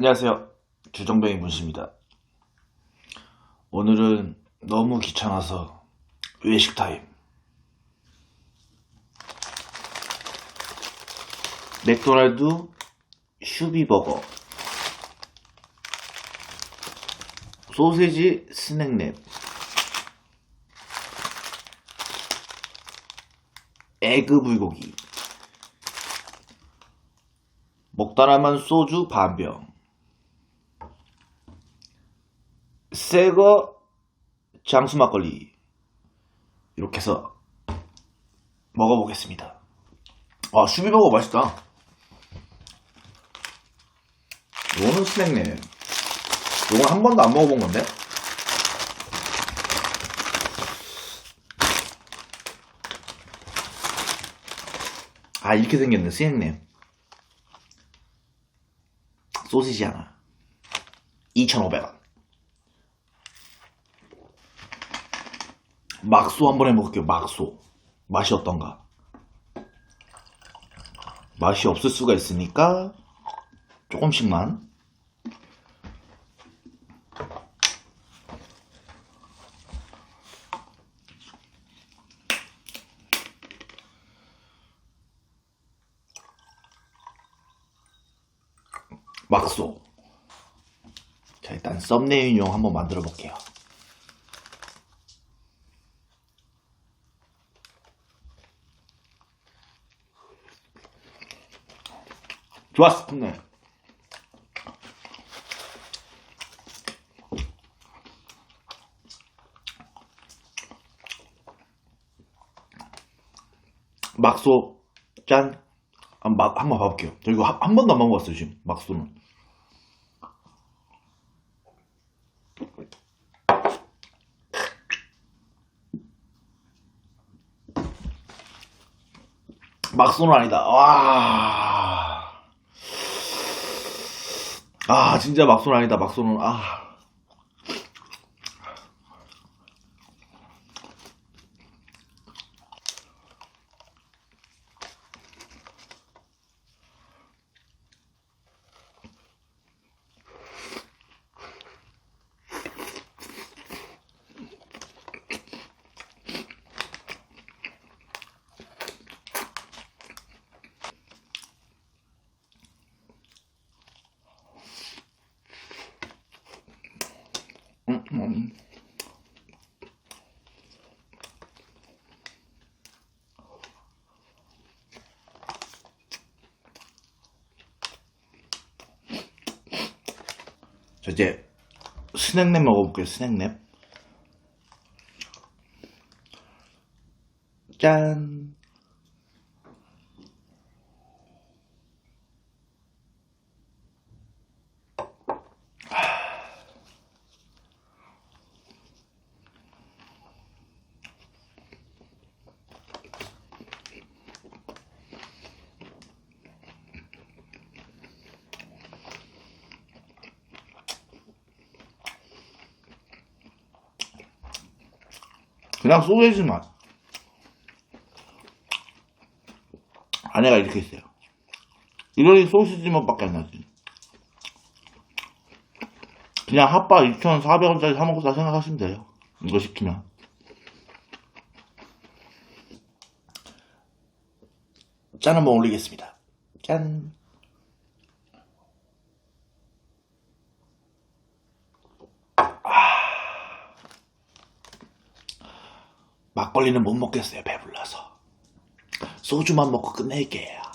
안녕하세요. 주정뱅이 문씨입니다. 오늘은 너무 귀찮아서 외식 타임. 맥도날드 슈비버거. 소세지 스낵랩. 에그 불고기. 먹다라만 소주 반병. 새거 장수 막걸리 이렇게 해서 먹어보겠습니다. 아 슈비버거 맛있다. 이거는 스낵네. 이건 한 번도 안 먹어본 건데? 아 이렇게 생겼네 스낵네. 소시지 하나 2,500원. 막소 한번 해먹을게요. 막소 맛이 어떤가? 맛이 없을 수가 있으니까 조금씩만 막소 자 일단 썸네일용 한번 만들어 볼게요. 좋았어, 네. 막소 짠. 한, 막, 한번 봐볼게요. 저 이거 한, 한 번도 안 먹어봤어요, 지금. 막소는. 막소는 아니다. 와. 아, 진짜 막소는 아니다. 막소는, 아. 음, 음. 저 이제 스낵랩 먹어볼게요. 스낵랩. 짠. 그냥 소세지 맛. 안에가 이렇게 있어요. 이러니 소시지 맛밖에 안 나지. 그냥 핫바 2,400원짜리 사먹었다 생각하시면 돼요. 이거 시키면. 짠 한번 올리겠습니다. 짠. 막걸리는 못 먹겠어요, 배불러서. 소주만 먹고 끝낼게요.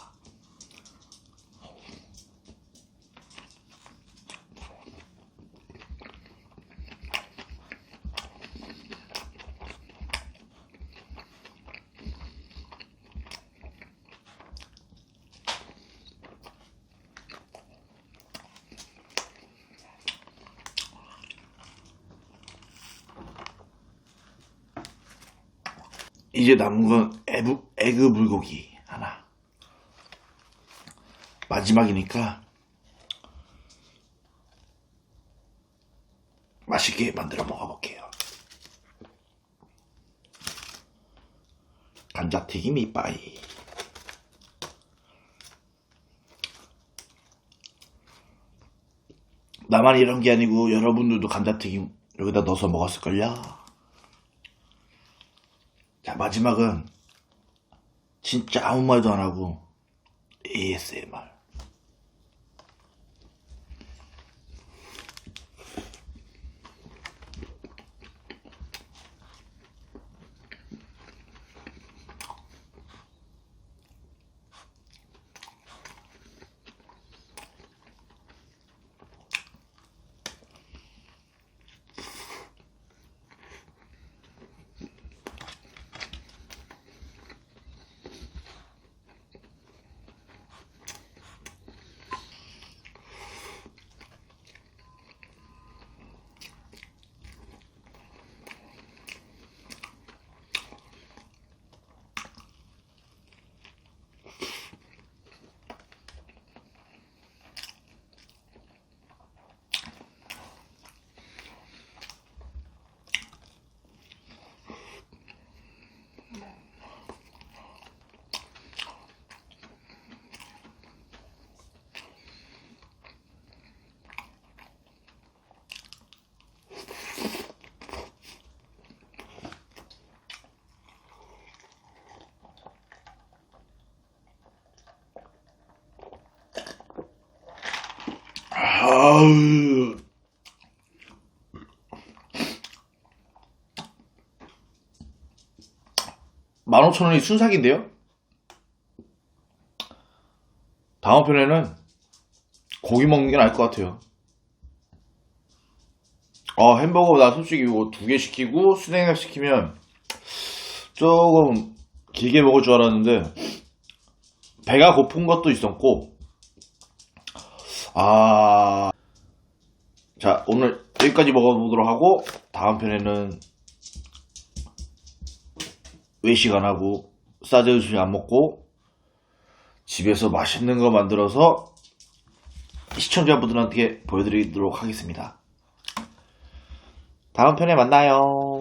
이제 남은 건 에브, 에그 불고기 하나. 마지막이니까 맛있게 만들어 먹어볼게요. 감자튀김 이빠이. 나만 이런 게 아니고 여러분들도 감자튀김 여기다 넣어서 먹었을걸요? 자, 마지막은 진짜 아무 말도 안 하고 ASMR. 아우. 만 오천 원이 순삭인데요? 다음 편에는 고기 먹는 게 나을 것 같아요. 어, 햄버거 나 솔직히 이거 두 개 시키고 수냉약 시키면 조금 길게 먹을 줄 알았는데 배가 고픈 것도 있었고 아, 자, 오늘 여기까지 먹어보도록 하고, 다음 편에는 외식 안 하고, 싸제 음식 안 먹고, 집에서 맛있는 거 만들어서 시청자분들한테 보여드리도록 하겠습니다. 다음 편에 만나요.